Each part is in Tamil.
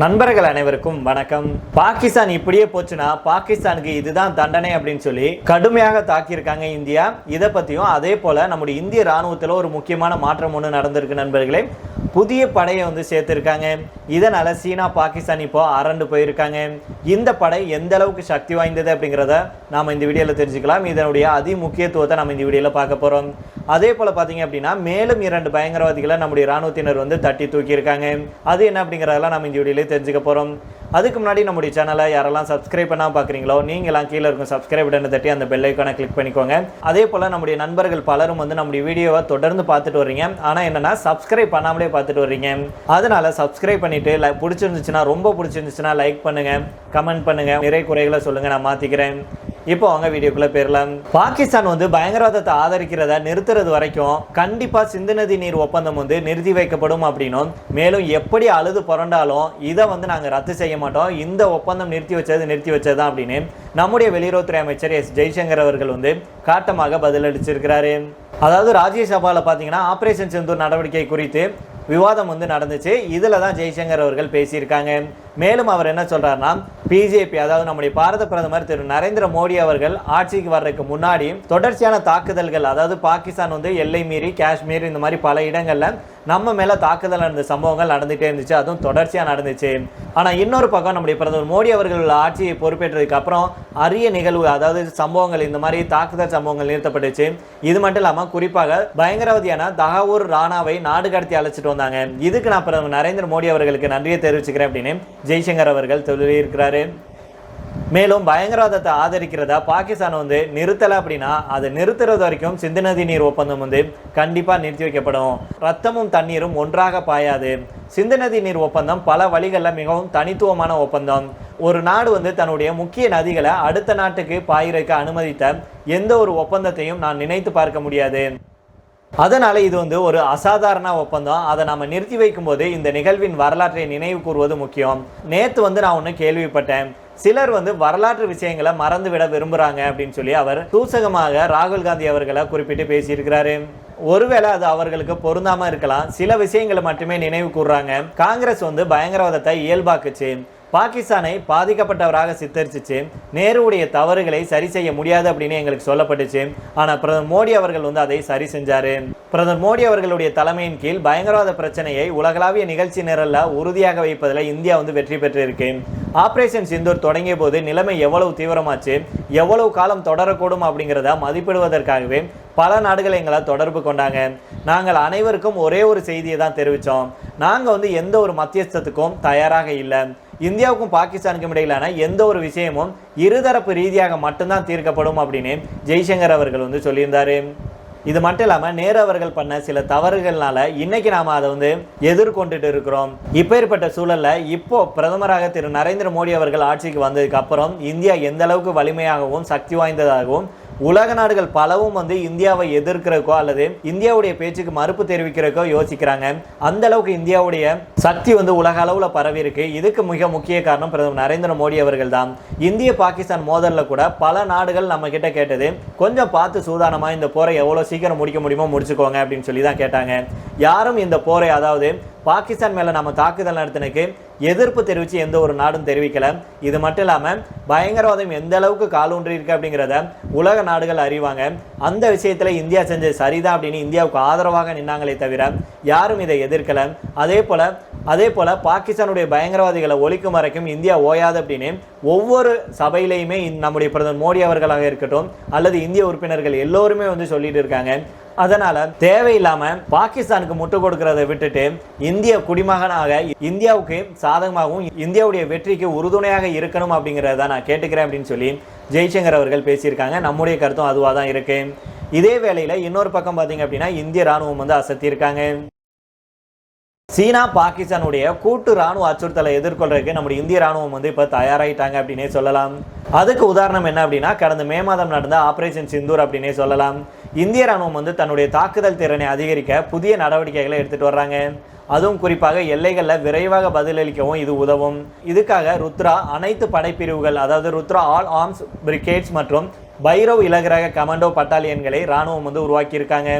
நண்பர்கள் அனைவருக்கும் வணக்கம். பாகிஸ்தான் இப்படியே போச்சுன்னா பாகிஸ்தானுக்கு இதுதான் தண்டனை அப்படின்னு சொல்லி கடுமையாக தாக்கியிருக்காங்க இந்தியா. இதை பத்தியும் அதே போல நம்முடைய இந்திய ராணுவத்தில் ஒரு முக்கியமான மாற்றம் ஒன்று நடந்திருக்கு நண்பர்களே. புதிய படையை வந்து சேர்த்துருக்காங்க. இதனால் சீனா பாகிஸ்தான் இப்போ அரண்டு போயிருக்காங்க. இந்த படை எந்த அளவுக்கு சக்தி வாய்ந்தது அப்படிங்கிறத நாம் இந்த வீடியோவில் தெரிஞ்சுக்கலாம். இதனுடைய அதி முக்கியத்துவத்தை நம்ம இந்த வீடியோவில் பார்க்க போகிறோம் அதே போல் பார்த்தீங்க அப்படின்னா மேலும் இரண்டு பயங்கரவாதிகளை நம்முடைய ராணுவத்தினர் வந்து தட்டி தூக்கியிருக்காங்க. அது என்ன அப்படிங்கிறதெல்லாம் நம்ம இந்த வீடியோவில் தெரிஞ்சுக்க போகிறோம் அதுக்கு முன்னாடி நம்முடைய சேனலை யாரெல்லாம் சப்ஸ்கிரைப் பண்ணால் பார்க்குறீங்களோ நீங்களாம் கீழே இருக்கும் சப்ஸ்கிரைப் பட்டனை தட்டி அந்த பெல் ஐக்கானை கிளிக் பண்ணிக்கோங்க. அதே போல் நம்முடைய நண்பர்கள் பலரும் வந்து நம்முடைய வீடியோவை தொடர்ந்து பார்த்துட்டு வர்றீங்க. ஆனால் என்னென்னா சப்ஸ்கிரைப் பண்ணாமலே பார்த்துட்டு வர்றீங்க. அதனால் சப்ஸ்கிரைப் பண்ணிவிட்டு லை பிடிச்சிருந்துச்சுன்னா ரொம்ப பிடிச்சிருந்துச்சுன்னா லைக் பண்ணுங்கள் கமெண்ட் பண்ணுங்க நிறை குறைகளை சொல்லுங்கள் நான் மாற்றிக்கிறேன் இப்போ அவங்க வீடியோக்குள்ளே போயிடலாம் பாகிஸ்தான் வந்து பயங்கரவாதத்தை ஆதரிக்கிறத நிறுத்துறது வரைக்கும் கண்டிப்பாக சிந்து நதி நீர் ஒப்பந்தம் வந்து நிறுத்தி வைக்கப்படும் அப்படின்னும். மேலும் எப்படி அழுது புரண்டாலும் இதை வந்து நாங்கள் ரத்து செய்ய மாட்டோம். இந்த ஒப்பந்தம் நிறுத்தி வச்சது நிறுத்தி வச்சது தான் அப்படின்னு நம்முடைய வெளியுறவுத்துறை அமைச்சர் எஸ் ஜெய்சங்கர் அவர்கள் வந்து காட்டமாக பதிலளிச்சிருக்கிறாரு. அதாவது ராஜ்யசபாவில் பார்த்தீங்கன்னா ஆபரேஷன் செந்தூர் நடவடிக்கை குறித்து விவாதம் வந்து நடந்துச்சு. இதில் தான் ஜெய்சங்கர் அவர்கள் பேசியிருக்காங்க. மேலும் அவர் என்ன சொல்கிறாருன்னா பிஜேபி அதாவது நம்முடைய பாரத பிரதமர் திரு நரேந்திர மோடி அவர்கள் ஆட்சிக்கு வர்றதுக்கு முன்னாடி தொடர்ச்சியான தாக்குதல்கள் அதாவது பாகிஸ்தான் வந்து எல்லை மீறி காஷ்மீர் இந்த மாதிரி பல இடங்களில் நம்ம மேலே தாக்குதல் நடந்த சம்பவங்கள் நடந்துகிட்டே இருந்துச்சு. அதுவும் தொடர்ச்சியாக நடந்துச்சு. ஆனால் இன்னொரு பக்கம் நம்முடைய பிரதமர் மோடி அவர்கள் ஆட்சியை பொறுப்பேற்றதுக்கு அப்புறம் அரிய நிகழ்வு அதாவது சம்பவங்கள் இந்த மாதிரி தாக்குதல் சம்பவங்கள் நிறுத்தப்பட்டுச்சு. இது மட்டும் இல்லாமல் குறிப்பாக பயங்கரவாதியான தகாவூர் ராணாவை நாடு கடத்தி அழைச்சிட்டு வந்தாங்க. இதுக்கு நான் பிரதமர் நரேந்திர மோடி அவர்களுக்கு நன்றியை தெரிவிச்சுக்கிறேன் அப்படின்னு ஜெய்சங்கர் அவர்கள் சொல்லியிருக்கிறாரு. மேலும் பயங்கரவாதத்தை ஆதரிக்கிறதா பாகிஸ்தான் வந்து நிறுத்தலை அப்படின்னா அதை நிறுத்துறது வரைக்கும் சிந்து நதி நீர் ஒப்பந்தம் வந்து கண்டிப்பாக நிறுத்தி வைக்கப்படும். ரத்தமும் தண்ணீரும் ஒன்றாக பாயாது. சிந்து நதி நீர் ஒப்பந்தம் பல வழிகளில் மிகவும் தனித்துவமான ஒப்பந்தம். ஒரு நாடு வந்து தன்னுடைய முக்கிய நதிகளை அடுத்த நாட்டுக்கு பாயிறக்க அனுமதித்த எந்த ஒரு ஒப்பந்தத்தையும் நான் நினைத்து பார்க்க முடியாது. அதனால் இது வந்து ஒரு அசாதாரண ஒப்பந்தம். அதை நம்ம நிறுத்தி வைக்கும்போது இந்த நிகழ்வின் வரலாற்றை நினைவு கூறுவது முக்கியம். நேற்று வந்து நான் ஒன்று கேள்விப்பட்டேன். சிலர் வந்து வரலாற்று விஷயங்களை மறந்து விட விரும்புறாங்க அப்படின்னு சொல்லி அவர் சூசகமாக ராகுல் காந்தி அவர்களை குறிப்பிட்டு பேசியிருக்கிறாரு. ஒருவேளை அது அவர்களுக்கு பொருந்தாம இருக்கலாம். சில விஷயங்களை மட்டுமே நினைவு கூறுறாங்க காங்கிரஸ் வந்து பயங்கரவாதத்தை இயல்பாக்குச்சு. பாகிஸ்தானை பாதிக்கப்பட்டவராக சித்தரிச்சிச்சு. நேருடைய தவறுகளை சரி செய்ய முடியாது அப்படின்னு எங்களுக்கு சொல்லப்பட்டுச்சு. ஆனால் பிரதமர் மோடி அவர்கள் வந்து அதை சரி செஞ்சார். பிரதமர் மோடி அவர்களுடைய தலைமையின் கீழ் பயங்கரவாத பிரச்சனையை உலகளாவிய நிகழ்ச்சி நிரலில் உறுதியாக வைப்பதில் இந்தியா வந்து வெற்றி பெற்றிருக்கு. ஆப்ரேஷன் சிந்தூர் தொடங்கிய போது நிலைமை எவ்வளவு தீவிரமாச்சு எவ்வளவு காலம் தொடரக்கூடும் அப்படிங்கிறத மதிப்பிடுவதற்காகவே பல நாடுகள் எங்களை தொடர்பு கொண்டாங்க. நாங்கள் அனைவருக்கும் ஒரே ஒரு செய்தியை தான் தெரிவித்தோம் நாங்கள் வந்து எந்த ஒரு மத்தியஸ்தத்துக்கும் தயாராக இல்லை. இந்தியாவுக்கும் பாகிஸ்தானுக்கும் இடையிலான எந்த ஒரு விஷயமும் இருதரப்பு ரீதியாக மட்டும்தான் தீர்க்கப்படும் அப்படின்னு ஜெய்சங்கர் அவர்கள் வந்து சொல்லியிருந்தார். இது மட்டும் இல்லாமல் நேரு அவர்கள் பண்ண சில தவறுகள்னால இன்னைக்கு நாம அதை வந்து எதிர்கொண்டுட்டு இருக்கிறோம். இப்பேற்பட்ட சூழல்ல இப்போ பிரதமராக திரு நரேந்திர மோடி அவர்கள் ஆட்சிக்கு வந்ததுக்கு அப்புறம் இந்தியா எந்த அளவுக்கு வலிமையாகவும் சக்தி வாய்ந்ததாகவும் உலக நாடுகள் பலவும் வந்து இந்தியாவை எதிர்க்கிறக்கோ அல்லது இந்தியாவுடைய பேச்சுக்கு மறுப்பு தெரிவிக்கிறக்கோ யோசிக்கிறாங்க. அந்த அளவுக்கு இந்தியாவுடைய சக்தி வந்து உலக அளவில் பரவி இருக்கு. இதுக்கு மிக முக்கிய காரணம் பிரதமர் நரேந்திர மோடி அவர்கள் தான். இந்திய பாகிஸ்தான் மோதலில் கூட பல நாடுகள் நம்ம கிட்ட கேட்டது கொஞ்சம் பார்த்து சூதானமாக இந்த போரை எவ்வளோ சீக்கிரம் முடிக்க முடியுமோ முடிச்சுக்கோங்க அப்படின்னு சொல்லி தான் கேட்டாங்க. யாரும் இந்த போரை அதாவது பாகிஸ்தான் மேலே நம்ம தாக்குதல் நடத்தினதுக்கு எதிர்ப்பு தெரிவித்து எந்த ஒரு நாடும் தெரிவிக்கலை. இது மட்டும் இல்லாமல் பயங்கரவாதம் எந்த அளவுக்கு காலூன்றி அப்படிங்கிறத உலக நாடுகள் அறிவாங்க. அந்த விஷயத்தில் இந்தியா செஞ்சது சரிதான் அப்படின்னு இந்தியாவுக்கு ஆதரவாக நின்னாங்களே தவிர யாரும் இதை எதிர்க்கலை. அதே போல் அதே போல் பாகிஸ்தானுடைய பயங்கரவாதிகளை ஒழிக்கும் வரைக்கும் இந்தியா ஓயாது அப்படின்னு ஒவ்வொரு சபையிலையுமே நம்முடைய பிரதமர் மோடி அவர்களாக இருக்கட்டும் அல்லது இந்திய உறுப்பினர்கள் எல்லோருமே வந்து சொல்லிட்டு இருக்காங்க. அதனால தேவையில்லாம பாகிஸ்தானுக்கு முட்டு கொடுக்கறதை விட்டுட்டு இந்திய குடிமகனாக இந்தியாவுக்கு சாதகமாகவும் இந்தியாவுடைய வெற்றிக்கு உறுதுணையாக இருக்கணும் அப்படிங்கிறத நான் கேட்டுக்கிறேன் அப்படின்னு சொல்லி ஜெய்சங்கர் அவர்கள் பேசியிருக்காங்க. நம்முடைய கருத்தும் அதுவாக தான் இருக்கு. இதே வேளையில் இன்னொரு பக்கம் பார்த்தீங்க அப்படின்னா இந்திய ராணுவம் வந்து அசத்தியிருக்காங்க. சீனா பாகிஸ்தானுடைய கூட்டு ராணுவ அச்சுறுத்தலை எதிர்கொள்றதுக்கு நம்முடைய இந்திய ராணுவம் வந்து இப்போ தயாராகிட்டாங்க அப்படின்னே சொல்லலாம். அதுக்கு உதாரணம் என்ன அப்படின்னா கடந்த மே மாதம் நடந்த ஆபரேஷன் சிந்தூர் அப்படின்னே சொல்லலாம். இந்திய ராணுவம் வந்து தன்னுடைய தாக்குதல் திறனை அதிகரிக்க புதிய நடவடிக்கைகளை எடுத்துட்டு வர்றாங்க. அதுவும் குறிப்பாக எல்லைகளில் விரைவாக பதிலளிக்கவும் இது உதவும். இதுக்காக ருத்ரா அனைத்து படைப்பிரிவுகள் அதாவது ருத்ரா ஆல் ஆர்ம்ஸ் பிரிகேட்ஸ் மற்றும் பைரவ் இலகுரக கமாண்டோ பட்டாலியன்களை ராணுவம் வந்து உருவாக்கியிருக்காங்க.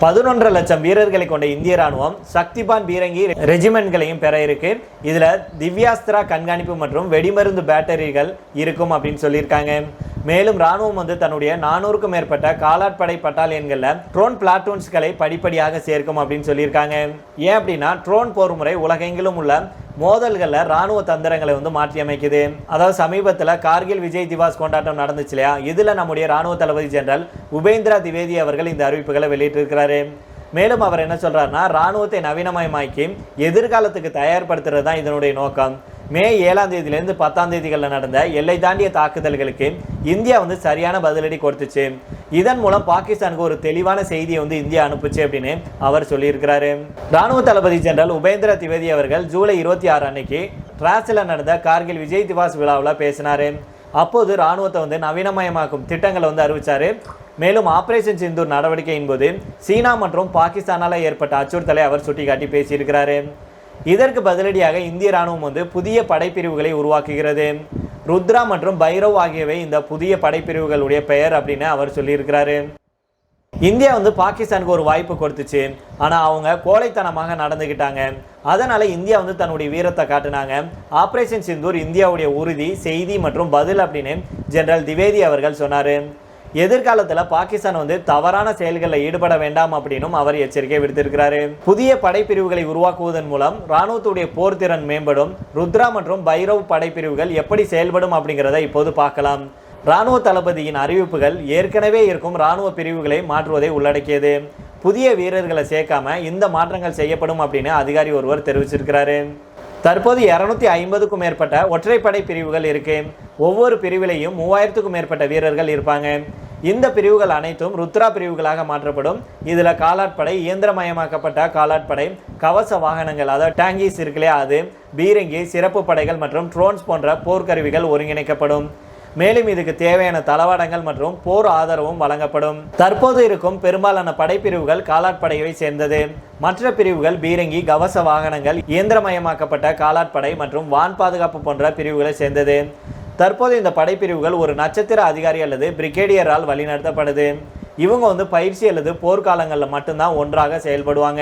பதினொன்றரை லட்சம் வீரர்களை கொண்ட இந்திய ராணுவம் சக்திபான் பீரங்கி ரெஜிமெண்ட்களையும் பெற இருக்கு. இதில் திவ்யாஸ்திரா கண்காணிப்பு மற்றும் வெடிமருந்து பேட்டரிகள் இருக்கும் அப்படின்னு சொல்லியிருக்காங்க. மேலும் ராணுவம் வந்து தன்னுடைய நானூறுக்கும் மேற்பட்ட காலாட்படை பட்டாலியன்களில் ட்ரோன் பிளாட்டூன்ஸ்களை படிப்படியாக சேர்க்கும் அப்படின்னு சொல்லியிருக்காங்க. ஏன் அப்படின்னா ட்ரோன் போர் முறை உலகெங்கிலும் உள்ள மோதல்களில் ராணுவ தந்திரங்களை வந்து மாற்றியமைக்குது. அதாவது சமீபத்தில் கார்கில் விஜய் திவாஸ் கொண்டாட்டம் நடந்துச்சு இல்லையா? இதில் நம்முடைய ராணுவ தளபதி ஜெனரல் உபேந்திரா திவேதி அவர்கள் இந்த அறிவிப்புகளை வெளியிட்டிருக்கிறாரு. மேலும் அவர் என்ன சொல்கிறாருன்னா ராணுவத்தை நவீனமயமாக்கி எதிர்காலத்துக்கு தயார்படுத்துறது தான் இதனுடைய நோக்கம். மே ஏழாம் தேதியிலேருந்து பத்தாம் தேதிகளில் நடந்த எல்லை தாண்டிய தாக்குதல்களுக்கு இந்தியா வந்து சரியான பதிலடி கொடுத்துச்சு. இதன் மூலம் பாகிஸ்தானுக்கு ஒரு தெளிவான செய்தியை வந்து இந்தியா அனுப்புச்சு அப்படின்னு அவர் சொல்லியிருக்கிறாரு. ராணுவ தளபதி ஜெனரல் உபேந்திர திவேதி அவர்கள் ஜூலை இருபத்தி ஆறு அன்னைக்கு டிராஸில் நடந்த கார்கில் விஜய் திவாஸ் விழாவில் பேசினாரு. அப்போது ராணுவத்தை வந்து நவீனமயமாக்கும் திட்டங்களை வந்து அறிவிச்சாரு. மேலும் ஆபரேஷன் சிந்தூர் நடவடிக்கையின் போது சீனா மற்றும் பாகிஸ்தானால் ஏற்பட்ட அச்சுறுத்தலை அவர் சுட்டிக்காட்டி பேசியிருக்கிறாரு. இதற்கு பதிலடியாக இந்திய ராணுவம் வந்து புதிய படைப்பிரிவுகளை உருவாக்குகிறது. ருத்ரா மற்றும் பைரவ் ஆகியவை இந்த புதிய படைப்பிரிவுகளுடைய பெயர் அப்படின்னு அவர் சொல்லியிருக்கிறாரு. இந்தியா வந்து பாகிஸ்தானுக்கு ஒரு வாய்ப்பு கொடுத்துச்சு. ஆனால் அவங்க கோழைத்தனமாக நடந்துக்கிட்டாங்க அதனால் இந்தியா வந்து தன்னுடைய வீரத்தை காட்டினாங்க. ஆப்ரேஷன் சிந்தூர் இந்தியாவுடைய உறுதி செய்தி மற்றும் பதில் அப்படின்னு ஜெனரல் திவேதி அவர்கள் சொன்னார். எதிர்காலத்தில் பாகிஸ்தான் வந்து தவறான செயல்களில் ஈடுபட வேண்டாம் அப்படின்னும் அவர் எச்சரிக்கை விடுத்திருக்கிறாரு. புதிய படைப்பிரிவுகளை உருவாக்குவதன் மூலம் ராணுவத்துடைய போர் திறன் மேம்படும். ருத்ரா மற்றும் பைரவ் படைப்பிரிவுகள் எப்படி செயல்படும் அப்படிங்கிறத இப்போது பார்க்கலாம். ராணுவ தளபதியின் அறிவிப்புகள் ஏற்கனவே இருக்கும் ராணுவ பிரிவுகளை மாற்றுவதை உள்ளடக்கியது. புதிய வீரர்களை சேர்க்காம இந்த மாற்றங்கள் செய்யப்படும் அப்படின்னு அதிகாரி ஒருவர் தெரிவிச்சிருக்கிறாரு. தற்போது இரநூத்தி ஐம்பதுக்கும் மேற்பட்ட ஒற்றைப்படை பிரிவுகள் இருக்கு. ஒவ்வொரு பிரிவிலையும் மூவாயிரத்துக்கும் மேற்பட்ட வீரர்கள் இருப்பாங்க. இந்த பிரிவுகள் அனைத்தும் ருத்ரா பிரிவுகளாக மாற்றப்படும். இதில் காலாட்படை இயந்திரமயமாக்கப்பட்ட காலாட்படை கவச வாகனங்கள் அதாவது டேங்கிஸ் இருக்குல்லையா அது பீரங்கி சிறப்பு படைகள் மற்றும் ட்ரோன்ஸ் போன்ற போர்க்கருவிகள் ஒருங்கிணைக்கப்படும். மேலும் இதுக்கு தேவையான தளவாடங்கள் மற்றும் போர் ஆதரவும் வழங்கப்படும். தற்போது இருக்கும் பெரும்பாலான படைப்பிரிவுகள் காலாட்படையை சேர்ந்தது. மற்ற பிரிவுகள் பீரங்கி கவச வாகனங்கள் இயந்திரமயமாக்கப்பட்ட காலாட்படை மற்றும் வான் பாதுகாப்பு போன்ற பிரிவுகளை சேர்ந்தது. தற்போது இந்த படைப்பிரிவுகள் ஒரு நட்சத்திர அதிகாரி அல்லது பிரிகேடியரால் வழிநடத்தப்படுது. இவங்க வந்து பயிற்சி அல்லது போர்க்காலங்களில் மட்டும்தான் ஒன்றாக செயல்படுவாங்க.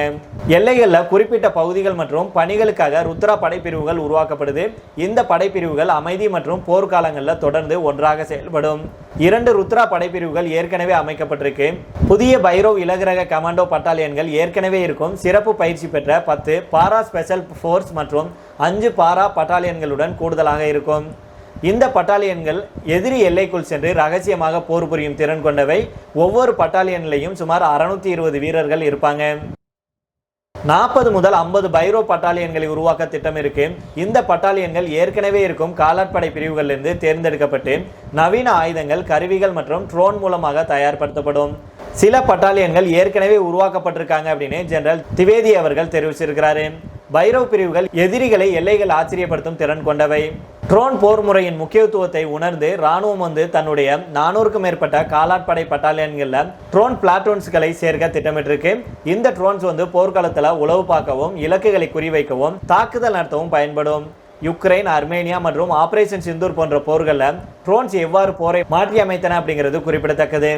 எல்லைகளில் குறிப்பிட்ட பகுதிகள் மற்றும் பணிகளுக்காக ருத்ரா படைப்பிரிவுகள் உருவாக்கப்படுது. இந்த படைப்பிரிவுகள் அமைதி மற்றும் போர்க்காலங்களில் தொடர்ந்து ஒன்றாக செயல்படும். இரண்டு ருத்ரா படைப்பிரிவுகள் ஏற்கனவே அமைக்கப்பட்டிருக்கு. புதிய பைரவ் இலகிரக கமாண்டோ பட்டாலியன்கள் ஏற்கனவே இருக்கும். சிறப்பு பயிற்சி பெற்ற பத்து பாரா ஸ்பெஷல் ஃபோர்ஸ் மற்றும் அஞ்சு பாரா பட்டாலியன்களுடன் கூடுதலாக இருக்கும். இந்த பட்டாலியன்கள் எதிரி எல்லைக்குள் சென்று ரகசியமாக போர் புரியும் திறன் கொண்டவை. ஒவ்வொரு பட்டாலியன்லையும் சுமார் அறுநூத்தி இருபது வீரர்கள் இருப்பாங்க. நாற்பது முதல் ஐம்பது பைரோ பட்டாலியன்களை உருவாக்க திட்டம் இருக்கு. இந்த பட்டாலியன்கள் ஏற்கனவே இருக்கும் காலாட்படை பிரிவுகளிலிருந்து தேர்ந்தெடுக்கப்பட்டு நவீன ஆயுதங்கள் கருவிகள் மற்றும் ட்ரோன் மூலமாக தயார்படுத்தப்படும். சில பட்டாலியன்கள் ஏற்கனவே உருவாக்கப்பட்டிருக்காங்க அப்படின்னு ஜெனரல் திவேதி அவர்கள் தெரிவிச்சிருக்கிறாரு. பைரவ் பிரிவுகள் எதிரிகளை எல்லைகள் ஆச்சரியப்படுத்தும் திறன் கொண்டவை. ட்ரோன் போர் முறையின் முக்கியத்துவத்தை உணர்ந்து ராணுவம் வந்து தன்னுடைய நானூறுக்கும் மேற்பட்ட காலாட்படை பட்டாலியன்களில் ட்ரோன் பிளாட்டூன்ஸ்களை சேர்க்க திட்டமிட்டிருக்கு. இந்த ட்ரோன்ஸ் வந்து போர்க்களத்தில் உளவு பார்க்கவும் இலக்குகளை குறிவைக்கவும் தாக்குதல் நடத்தவும் பயன்படும். யுக்ரைன் அர்மேனியா மற்றும் ஆபரேஷன் சிந்தூர் போன்ற போர்களில் ட்ரோன்ஸ் எவ்வாறு போரை மாற்றி அமைத்தன அப்படிங்கிறது குறிப்பிடத்தக்கது.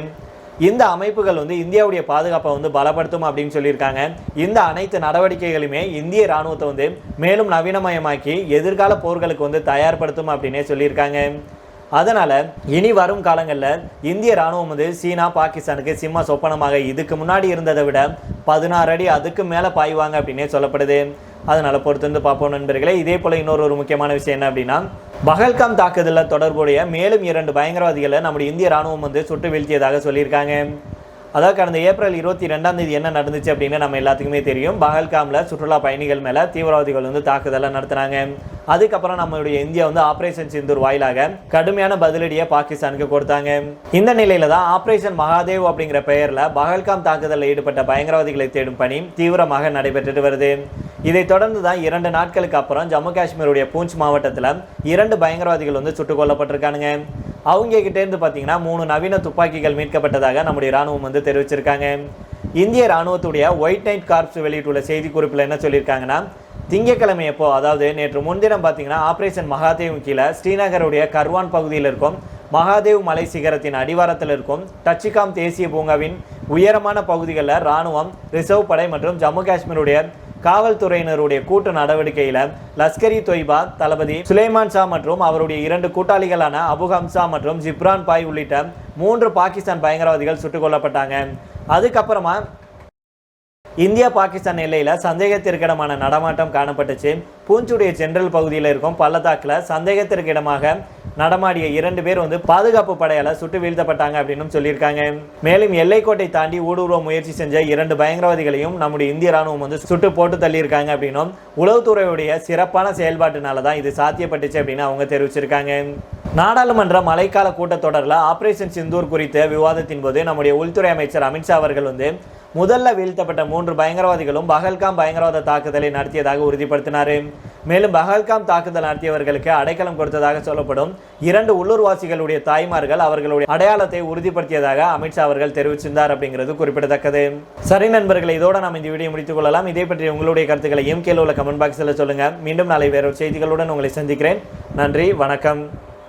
இந்த அமைப்புகள் வந்து இந்தியாவுடைய பாதுகாப்பை வந்து பலப்படுத்தும் அப்படின்னு சொல்லியிருக்காங்க. இந்த அனைத்து நடவடிக்கைகளுமே இந்திய ராணுவத்தை வந்து மேலும் நவீனமயமாக்கி எதிர்கால போர்களுக்கு வந்து தயார்படுத்தும் அப்படின்னே சொல்லியிருக்காங்க. அதனால் இனி வரும் காலங்களில் இந்திய ராணுவம் வந்து சீனா பாகிஸ்தானுக்கு சிம்ம சொப்பனமாக இதுக்கு முன்னாடி இருந்ததை விட பதினாறு அடி அதுக்கு மேலே பாய்வாங்க அப்படின்னே சொல்லப்படுது. அதனால் பொறுத்து வந்து பார்ப்போம் நண்பர்களே. இதே போல் இன்னொரு ஒரு முக்கியமான விஷயம் என்ன அப்படின்னா பகல்காம் தாக்குதலில் தொடர்புடைய மேலும் இரண்டு பயங்கரவாதிகளை நம்முடைய இந்திய ராணுவம் வந்து சுட்டு வீழ்த்தியதாக சொல்லியிருக்காங்க. அதாவது கடந்த ஏப்ரல் இருபத்தி ரெண்டாம் தேதி என்ன நடந்துச்சு அப்படின்னு நம்ம எல்லாத்துக்குமே தெரியும். பகல்காமில் சுற்றுலா பயணிகள் மேலே தீவிரவாதிகள் வந்து தாக்குதலை நடத்தினாங்க. அதுக்கப்புறம் நம்மளுடைய இந்தியா வந்து ஆப்ரேஷன் சிந்தூர் வாயிலாக கடுமையான பதிலடியை பாகிஸ்தானுக்கு கொடுத்தாங்க. இந்த நிலையில தான் ஆப்ரேஷன் மகாதேவ் அப்படிங்கிற பெயரில் பகல்காம் தாக்குதலில் ஈடுபட்ட பயங்கரவாதிகளை தேடும் பணி தீவிரமாக நடைபெற்றுட்டு வருது. இதைத் தொடர்ந்து தான் இரண்டு நாட்களுக்கு அப்புறம் ஜம்மு காஷ்மீருடைய பூஞ்ச் மாவட்டத்தில் இரண்டு பயங்கரவாதிகள் வந்து சுட்டுக் கொல்லப்பட்டிருக்கானுங்க. அவங்க கிட்டேருந்து பார்த்தீங்கன்னா மூணு நவீன துப்பாக்கிகள் மீட்கப்பட்டதாக நம்முடைய ராணுவம் வந்து தெரிவிச்சிருக்காங்க. இந்திய ராணுவத்துடைய ஒயிட் நைட் கார்ப்ஸ் வெளியிட்டுள்ள செய்திக்குறிப்பில் என்ன சொல்லியிருக்காங்கன்னா திங்கட்கிழமை எப்போ அதாவது நேற்று முன்தினம் பார்த்தீங்கன்னா ஆப்ரேஷன் மகாதேவ் கீழே ஸ்ரீநகருடைய கர்வான் பகுதியில் இருக்கும் மகாதேவ் மலை சிகரத்தின் அடிவாரத்தில் இருக்கும் டச்சிகாம் தேசிய பூங்காவின் உயரமான பகுதிகளில் ராணுவம் ரிசர்வ் படை மற்றும் ஜம்மு காஷ்மீருடைய காவல்துறையினருடைய கூட்டு நடவடிக்கையில லஷ்கரி தொய்பா தளபதி சுலைமான் ஷா மற்றும் அவருடைய இரண்டு கூட்டாளிகளான அபு ஹம்சா மற்றும் ஜிப்ரான் பாய் உள்ளிட்ட மூன்று பாகிஸ்தான் பயங்கரவாதிகள் சுட்டுக் கொல்லப்பட்டாங்க. அதுக்கப்புறமா இந்தியா பாகிஸ்தான் எல்லையில் சந்தேகத்திற்கிடமான நடமாட்டம் காணப்பட்டுச்சு. பூஞ்சுடைய சென்ட்ரல் பகுதியில் இருக்கும் பள்ளத்தாக்குல சந்தேகத்திற்கிடமாக நடமாடிய இரண்டு பேர் வந்து பாதுகாப்பு படையால் சுட்டு வீழ்த்தப்பட்டாங்க அப்படின்னு சொல்லியிருக்காங்க. மேலும் எல்லைக்கோட்டை தாண்டி ஊடுருவ முயற்சி செஞ்ச இரண்டு பயங்கரவாதிகளையும் நம்முடைய இந்திய ராணுவம் வந்து சுட்டு போட்டு தள்ளியிருக்காங்க அப்படின்னும் உளவுத்துறையுடைய சிறப்பான செயல்பாட்டினால தான் இது சாத்தியப்பட்டுச்சு அப்படின்னு அவங்க தெரிவிச்சிருக்காங்க. நாடாளுமன்ற மழைக்கால கூட்டத்தொடரில் ஆபரேஷன் சிந்தூர் குறித்த விவாதத்தின் போது நம்முடைய உள்துறை அமைச்சர் அமித்ஷா அவர்கள் வந்து முதல்ல வீழ்த்தப்பட்ட மூன்று பயங்கரவாதிகளும் பகல்காம் பயங்கரவாத தாக்குதலை நடத்தியதாக உறுதிப்படுத்தினார். மேலும் பகல்காம் தாக்குதல் நடத்தியவர்களுக்கு அடைக்கலம் கொடுத்ததாக சொல்லப்படும் இரண்டு உள்ளூர்வாசிகளுடைய தாய்மார்கள் அவர்களுடைய அடையாளத்தை உறுதிப்படுத்தியதாக அமித்ஷா அவர்கள் தெரிவிச்சிருந்தார் அப்படிங்கிறது குறிப்பிடத்தக்கது. சரி நண்பர்களை இதோட நாம் இந்த வீடியோ முடித்துக் கொள்ளலாம். இதை பற்றி உங்களுடைய கருத்துக்களையும் கீழே உள்ள கமெண்ட் பாக்ஸில் சொல்லுங்கள் மீண்டும் நாளை வேறொரு செய்திகளுடன் உங்களை சந்திக்கிறேன். நன்றி வணக்கம்.